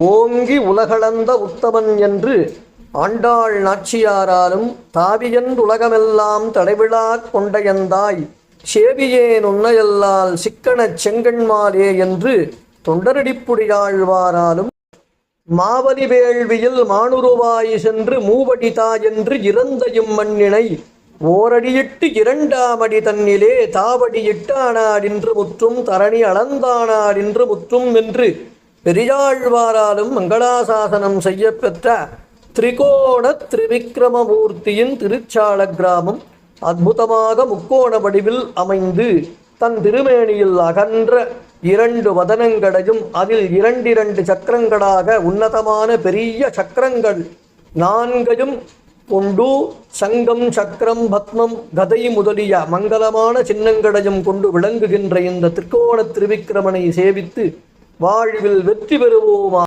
ஓங்கி உலகளந்த உத்தமன் என்று ஆண்டாள் நாச்சியாராலும் தாவியன்றுலகமெல்லாம் தடைவிழா கொண்டயந்தாய். சேவியேன் உன்னையல்லால் சிக்கனச் செங்கண்மாலே என்று தொண்டரடிப்புடியாழ்வாராலும் மாவலி வேள்வியில் மானுருவாய் சென்று மூவடிதா என்று இறந்தையும் மண்ணினை ஓரடியிட்டு இரண்டாம் அடி தன்னிலே தாவடியிட்டானாடின்று முற்றும் தரணி அளந்தானாடின்று முற்றும் என்று பெரியாழ்வாராலும் மங்களாசாசனம் செய்யப்பெற்ற திரிகோண திரிவிக்ரமமூர்த்தியின் திருச்சால கிராமம் அற்புதமாக முக்கோண வடிவில் அமைந்து தன் திருமேனியில் அகன்ற இரண்டு வதனங்களையும் அதில் இரண்டிரண்டு சக்கரங்களாக உன்னதமான பெரிய சக்கரங்கள் நான்கையும் கொண்டு சங்கம் சக்கரம் பத்மம் கதை முதலிய மங்களமான சின்னங்களையும் கொண்டு விளங்குகின்ற இந்த திருக்கோண திருவிக்கிரமனை சேவித்து வாழ்வில் வெற்றி பெறுவோமா?